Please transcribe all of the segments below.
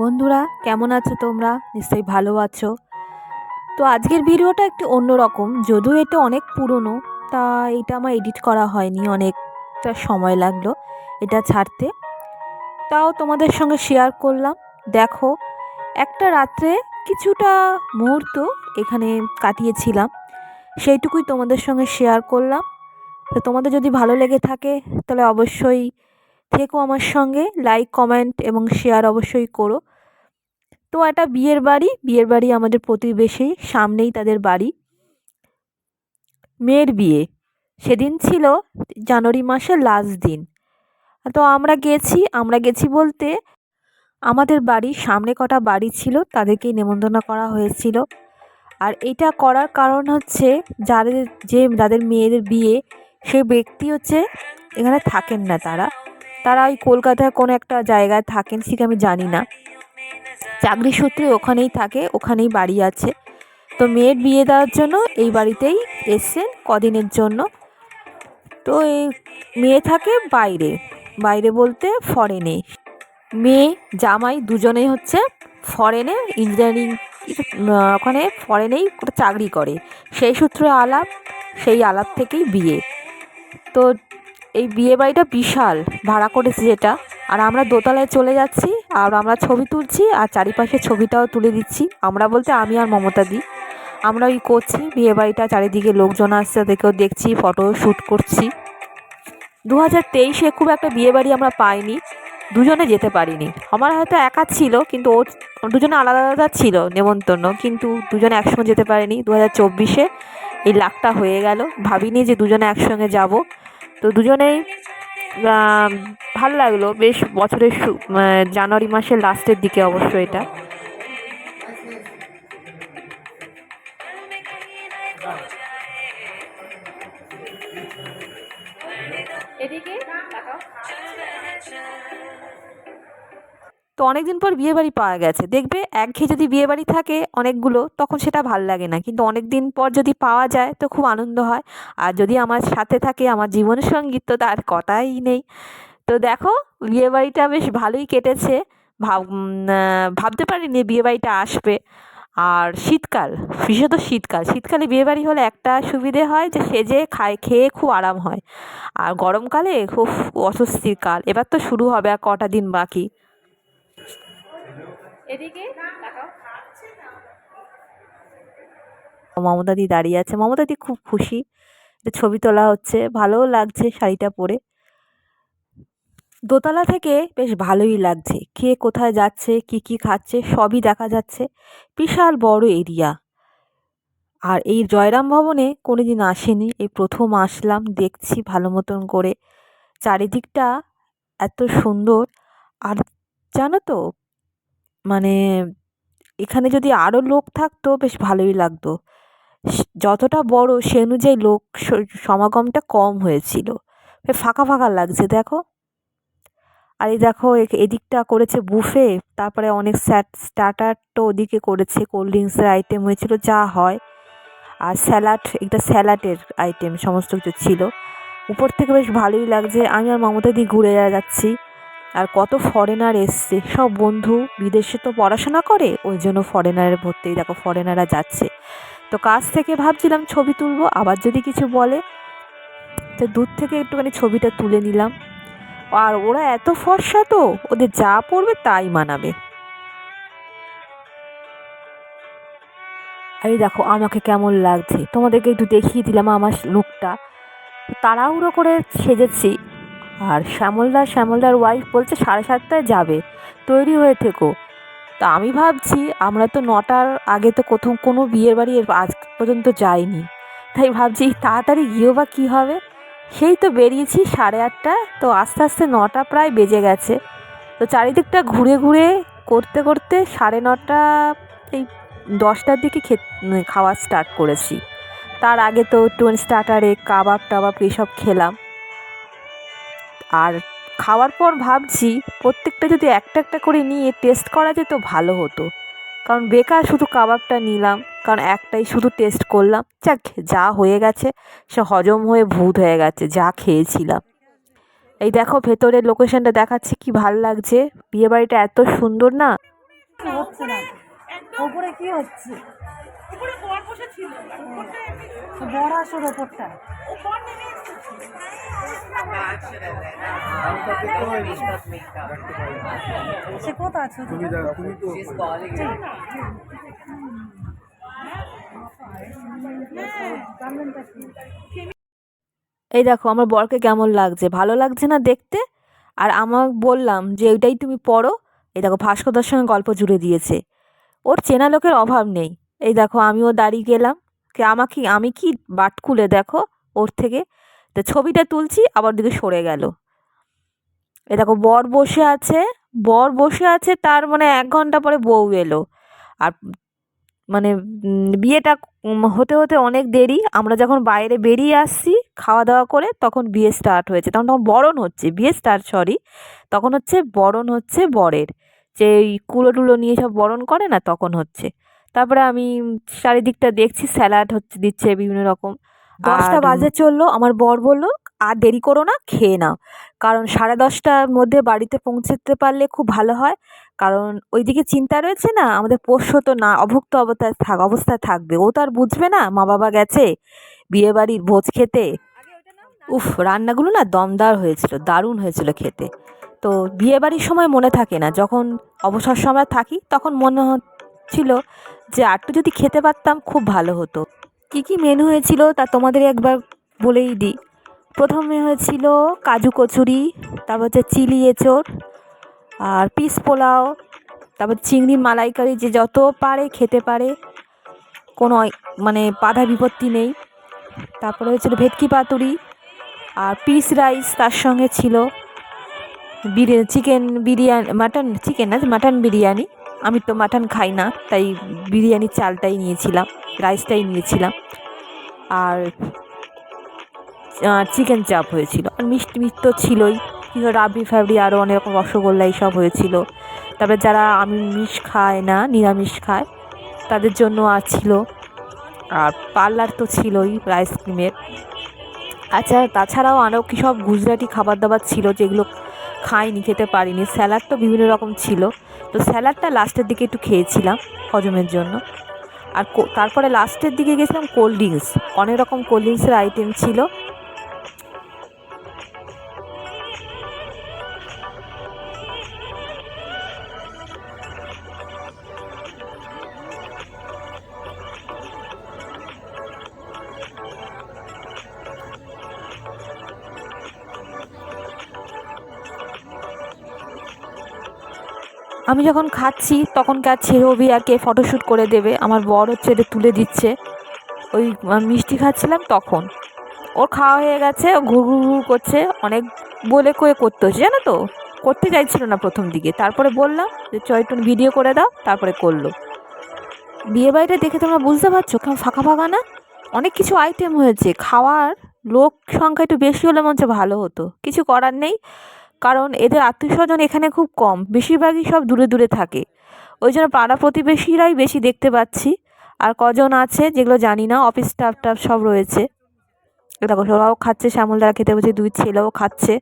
বন্ধুরা, কেমন আছো তোমরা? নিশ্চয়ই ভালো আছো। তো আজকের ভিডিওটা একটু অন্যরকম, যদিও এটা অনেক পুরনো, তা এটা আমার এডিট করা হয়নি, অনেকটা সময় লাগল এটা ছাড়তে। তাও তোমাদের সঙ্গে শেয়ার করলাম। দেখো, একটা রাত্রে কিছুটা মুহূর্ত এখানে কাটিয়েছিলাম, সেইটুকুই তোমাদের সঙ্গে শেয়ার করলাম। তো তোমাদের যদি ভালো লেগে থাকে, তাহলে অবশ্যই থেকো আমার সঙ্গে লাইক কমেন্ট এবং শেয়ার অবশ্যই করো। তো একটা বিয়ের বাড়ি বিয়ের বাড়ি আমাদের প্রতিবেশী, সামনেই তাদের বাড়ি। মেয়ের বিয়ে, সেদিন ছিল জানুয়ারি মাসের লাস্ট দিন। তো আমরা গেছি আমরা গেছি বলতে আমাদের বাড়ির সামনে কটা বাড়ি ছিল, তাদেরকেই নেমন্তন্ন করা হয়েছিল। আর এটা করার কারণ হচ্ছে, যাদের যে, যাদের মেয়েদের বিয়ে সে ব্যক্তি হচ্ছে, এখানে থাকেন না তারা। তারা ওই কলকাতায় কোনো একটা জায়গায় থাকেন ঠিক আমি জানি না। চাকরি সূত্রে ওখানেই থাকে, ওখানেই বাড়ি আছে। তো মেয়ের বিয়ে দেওয়ার জন্য এই বাড়িতেই এসছেন কদিনের জন্য। তো এই মেয়ে থাকে বাইরে বাইরে বলতে ফরেনে মেয়ে, জামাই দুজনেই হচ্ছে ফরেনে ইঞ্জিনিয়ারিং ওখানে ফরেনেই চাকরি করে। সেই সূত্রে আলাপ, সেই আলাপ থেকেই বিয়ে। তো এই বিয়ে বাড়িটা বিশাল, ভাড়া করেছে যেটা। আর আমরা দোতলায় চলে যাচ্ছি, আর আমরা ছবি তুলছি, আর চারিপাশে ছবিটাও তুলে দিচ্ছি। আমরা বলতে আমি আর মমতা দি। আমরা ওই করছি বিয়ে বাড়িটা চারিদিকে লোকজন আসছে তাদেরকেও দেখছি ফটো শ্যুট করছি। দু হাজার তেইশে খুব একটা বিয়ে বাড়ি আমরা পাইনি, দুজনে যেতে পারিনি। আমার হয়তো একা ছিল, কিন্তু ওর, দুজনে আলাদা আলাদা ছিল নেমন্তন্ন, কিন্তু দুজনে একসঙ্গে যেতে পারিনি। দু হাজার চব্বিশে এই লাখটা হয়ে গেল। ভাবিনি যে দুজনে একসঙ্গে যাব। তো দুজনেই ভালো লাগল। বেশ বছরের জানুয়ারি মাসের লাস্টের দিকে অবশ্য এটা। তো অনেকদিন পর বিয়ে বাড়ি পাওয়া গেছে। দেখবে একঘেয়ে যদি বিয়ে বাড়ি থাকে অনেকগুলো, তখন সেটা ভালো লাগে না। কিন্তু অনেক দিন পর যদি পাওয়া যায়, তো খুব আনন্দ হয়। আর যদি আমার সাথে থাকে, আমার জীবন সংগীত তো তার কথাই নেই। তো দেখো, বিয়ে বাড়িটা বেশ ভালোই কেটেছে। ভাব ভাবতে পারিনি বিয়ে বাড়িটা আসবে। আর শীতকাল, বিশেষত শীতকাল। শীতকালে বিয়েবাড়ি হলে একটা সুবিধে হয় যে সেজে খায়, খেয়ে খুব আরাম হয়। আর গরমকালে খুব অস্বস্তির কাল। এবার তো শুরু হবে আর কটা দিন বাকি। মমতাদি দাঁড়িয়ে আছে। মমতাদি খুব খুশি। ছবি তোলা হচ্ছে। ভালোও লাগছে শাড়িটা পরে। দোতলা থেকে বেশ ভালোই লাগছে। কে কোথায় যাচ্ছে, কি কি খাচ্ছে, সবই দেখা যাচ্ছে। বিশাল বড় এরিয়া। আর এই জয়রাম ভবনে কোনোদিন আসেনি। এই প্রথম আসলাম, দেখছি ভালো মতন করে। চারিদিকটা এত সুন্দর। আর জানো তো মানে এখানে যদি আরও লোক থাকতো, বেশ ভালোই লাগতো। যতটা বড় সে অনুযায়ী লোক সমাগমটা কম হয়েছিল। ফাঁকা ফাঁকা লাগছে, দেখো। আর এই দেখো এদিকটা করেছে বুফে তারপরে অনেক স্যাট স্টার্টার তো ওদিকে করেছে কোল্ড ড্রিঙ্কসের আইটেম হয়েছিল, যা হয়। আর স্যালাড একটা স্যালাডের আইটেম সমস্ত কিছু ছিল। উপর থেকে বেশ ভালোই লাগছে। আমি আর মমতা দিয়ে ঘুরে যাচ্ছি। আর কত ফরেনার এসছে। সব বন্ধু বিদেশে তো পড়াশোনা করে, ওই জন্য ফরেনারের ভর্তি। দেখো ফরেনাররা যাচ্ছে। তো কাছ থেকে ভাবছিলাম ছবি তুলবো, আবার যদি কিছু বলে, তো দূর থেকে একটুখানি ছবিটা তুলে নিলাম। আর ওরা এত ফর্সা তো, ওদের যা পড়বে তাই মানাবে। আরে দেখো, আমাকে কেমন লাগছে। তোমাদেরকে একটু দেখিয়ে দিলাম আমার লুকটা তাড়াহুড়ো করে সেজেছি। আর শ্যামলদা, শ্যামলদার ওয়াইফ বলছে সাড়ে সাতটায় যাবে। তৈরি হয়ে থেকো। তা আমি ভাবছি, আমরা তো নটার আগে তো কোথাও কোনো বিয়ের বাড়ি আজ পর্যন্ত যাইনি। তাই ভাবছি তাড়াতাড়ি গিয়েও বা কী হবে? সেই তো বেরিয়েছি সাড়ে আটটা তো আস্তে আস্তে নটা প্রায় বেজে গেছে। তো চারিদিকটা ঘুরে ঘুরে করতে করতে সাড়ে নটা, এই দশটার দিকে খে খাওয়া স্টার্ট করেছি। তার আগে তো টোয়েন স্টার্টারে কাবাব টাবাব এসব খেলাম। আর খাওয়ার পর ভাবছি প্রত্যেকটা যদি একটা একটা করে নিয়ে টেস্ট করা যেত ভালো হতো। কারণ বেকার শুধু কাবাবটা নিলাম, কারণ একটাই শুধু টেস্ট করলাম। যাক, যা হয়ে গেছে, সে হজম হয়ে ভূত হয়ে গেছে, যা খেয়েছিলাম। এই দেখো ভেতরের লোকেশনটা দেখাচ্ছি, কি ভালো লাগছে। বিয়েবাড়িটা এত সুন্দর না। হচ্ছে না? ওপরে কি হচ্ছে? উপরে বর বসেছিল উপরটা এমনি আসর ওপরটা উপর নেমে সে কোথা আছে? তুমি তুমি তো এই দেখো আমার বরকে কেমন লাগছে? ভালো লাগছে না দেখতে? আর আমার বললাম যে ওইটাই তুমি পড়ো। এই দেখো ভাস্করদার সঙ্গে গল্প জুড়ে দিয়েছে। ওর চেনা লোকের অভাব নেই। এই দেখো, আমিও দাঁড়িয়ে গেলাম। কে, আমাকে, আমি কি বাট খুলে দেখো ওর থেকে। তো ছবিটা তুলছি, আবার দিকে সরে গেল। এই দেখো, বর বসে আছে। বর বসে আছে, তার মানে এক ঘণ্টা পরে বউ এলো। আর মানে বিয়েটা হতে হতে অনেক দেরি। আমরা যখন বাইরে বেরিয়ে আসছি খাওয়া দাওয়া করে, তখন বিয়ে স্টার্ট হয়েছে। তখন তখন বরণ হচ্ছে, বিয়ে স্টার্ট সরি তখন হচ্ছে বরণ হচ্ছে বরের। যে কুলো টুলো নিয়ে সব বরণ করে না, তখন হচ্ছে। তারপরে আমি চারিদিকটা দেখছি স্যালাড হচ্ছে দিচ্ছে বিভিন্ন রকম। দশটা বাজে চলল আমার বর বলল আর দেরি করো না খেয়ে নাও। কারণ সাড়ে দশটার মধ্যে বাড়িতে পৌঁছতে পারলে খুব ভালো হয়। কারণ ওইদিকে চিন্তা রয়েছে না আমাদের পোষ্য তো না অভুক্ত অবস্থায় থাক অবস্থায় থাকবে। ও তো আর বুঝবে না মা বাবা গেছে বিয়ে বাড়ির ভোজ খেতে। উফ রান্নাগুলো না দমদার হয়েছিল দারুণ হয়েছিল খেতে। তো বিয়ে বাড়ির সময় মনে থাকে না যখন অবসর সময় থাকি তখন মনে হচ্ছিল যে আরটু যদি খেতে পারতাম খুব ভালো হতো। কি কি মেনু হয়েছিল তা তোমাদের একবার বলেই দিই প্রথমে হয়েছিল কাজু কচুরি, তারপর হচ্ছে চিলি এঁচড়, আর পিস পোলাও, তারপর চিংড়ি মালাইকারি যে যত পারে খেতে পারে, কোনো মানে বাধা বিপত্তি নেই। তারপরে হয়েছিল ভেটকি পাতুরি, আর পিস রাইস তার সঙ্গে ছিল biryani chicken biryani mutton chicken না মাটন বিরিয়ানি। আমি তো মাটন খাই না, তাই বিরিয়ানির চালটাই নিয়েছিলাম, রাইসটাই নিয়েছিলাম। আর চিকেন চাপ হয়েছিল। আর মিষ্টি মিষ্টি তো ছিলই কিছু রাবড়ি ফাবড়ি আরও অনেক রকম রসগোল্লা এইসব হয়েছিল। তারপরে যারা আমিষ খায় না, নিরামিষ খায়, তাদের জন্য আর ছিল। আর পার্লার তো ছিলই আইসক্রিমের আচ্ছা তাছাড়াও আরও কী সব গুজরাটি খাবার দাবার ছিল যেগুলো খাইনি, খেতে পারিনি। স্যালাড তো বিভিন্ন রকম ছিল। তো স্যালাডটা লাস্টের দিকে একটু খেয়েছিলাম হজমের জন্য। আর তারপরে লাস্টের দিকে গেছিলাম কোল্ড ড্রিঙ্কস অনেক রকম কোল্ড ড্রিঙ্কসের আইটেম ছিল। আমি যখন খাচ্ছি, তখন কার ছেড়বি আর কে ফটোশ্যুট করে দেবে? আমার বর হচ্ছে এটা তুলে দিচ্ছে। ওই মিষ্টি খাচ্ছিলাম তখন। ওর খাওয়া হয়ে গেছে, ও ঘুর ঘুর ঘুর করছে। অনেক বলে কয়ে করতে হচ্ছে, জানো তো? করতে চাইছিল না প্রথম দিকে। তারপরে বললাম যে চ একটু ভিডিও করে দাও। তারপরে করল। বিয়ে বাড়িটা দেখে তোমরা বুঝতে পারছ কেমন ফাঁকা ফাঁকা না? অনেক কিছু আইটেম হয়েছে। খাওয়ার লোক সংখ্যা একটু বেশি হলে মনে হচ্ছে ভালো হতো। কিছু করার নেই। কারণ এদের আত্মীয় স্বজন এখানে খুব কম, বেশিরভাগই সব দূরে দূরে থাকে। ওই জন্য পাড়া প্রতিবেশীরাই বেশি দেখতে পাচ্ছি। আর কজন আছে যেগুলো জানি না, অফিস স্টাফ টাফ সব রয়েছে। দেখো, ওরাও খাচ্ছে শ্যামল দ্বারা খেতে বসে, দুই ছেলেও খাচ্ছে।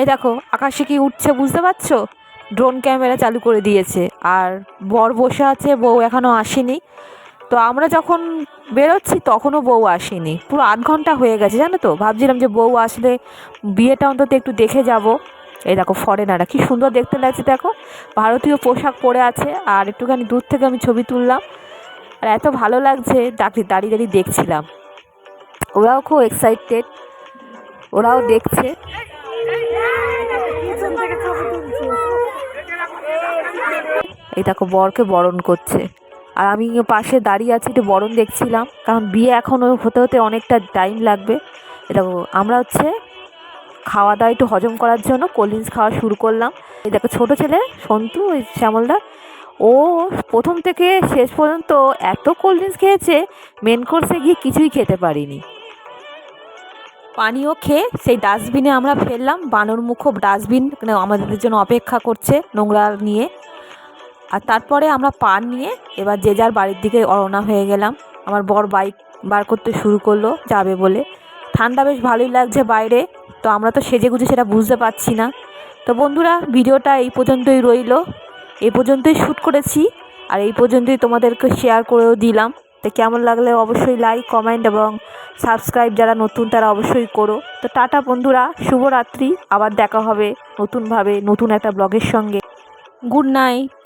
এই দেখো, আকাশে কি উঠছে বুঝতে পারছ? ড্রোন ক্যামেরা চালু করে দিয়েছে। আর বর বসে আছে, বউ এখনও আসেনি। তো আমরা যখন বেরোচ্ছি, তখনও বউ আসেনি। পুরো আধ ঘণ্টা হয়ে গেছে, জানো তো? ভাবছিলাম যে বউ আসলে বিয়েটা অন্তত একটু দেখে যাব। এই দেখো ফরেনাররা কি সুন্দর দেখতে লাগছে, দেখো। ভারতীয় পোশাক পরে আছে, আর একটুখানি দূর থেকে আমি ছবি তুললাম। আর এত ভালো লাগছে দাঁড়িয়ে দাঁড়িয়ে দাঁড়িয়ে দেখছিলাম। ওরাও খুব এক্সাইটেড ওরাও দেখছে পিছন থেকে ছবি তুলছে এই দেখো বরকে বরণ করছে। আর আমি পাশে দাঁড়িয়ে আছি, একটু বরণ দেখছিলাম, কারণ বিয়ে এখনও হতে হতে অনেকটা টাইম লাগবে। এই দেখো আমরা হচ্ছে খাওয়া দাওয়া একটু হজম করার জন্য কোল্ড ড্রিঙ্কস খাওয়া শুরু করলাম। এই দেখো, ছোটো ছেলে, সন্তু, ওই শ্যামলদা। ও প্রথম থেকে শেষ পর্যন্ত এত কোল্ড ড্রিঙ্কস খেয়েছে মেন কোর্সে গিয়ে কিছুই খেতে পারিনি। পানীয় খেয়ে সেই ডাস্টবিনে আমরা ফেললাম। বানর মুখো ডাস্টবিন আমাদের জন্য অপেক্ষা করছে নোংরা নিয়ে। আর তারপরে আমরা পান নিয়ে এবার যে যার বাড়ির দিকে রওনা হয়ে গেলাম। আমার বর বাইক বার করতে শুরু করল, যাবে বলে। ঠান্ডা বেশ ভালোই লাগছে বাইরে, তো আমরা তো সেজে গুজে সেটা বুঝতে পারছি না। তো বন্ধুরা, ভিডিওটা এই পর্যন্তই রইল। এই পর্যন্তই শ্যুট করেছি আর এই পর্যন্তই তোমাদেরকে শেয়ার করেও দিলাম। তো কেমন লাগলে অবশ্যই লাইক কমেন্ট এবং সাবস্ক্রাইব যারা নতুন তারা অবশ্যই করো। তো টাটা বন্ধুরা, শুভরাত্রি। আবার দেখা হবে নতুনভাবে নতুন একটা ব্লগের সঙ্গে। Good night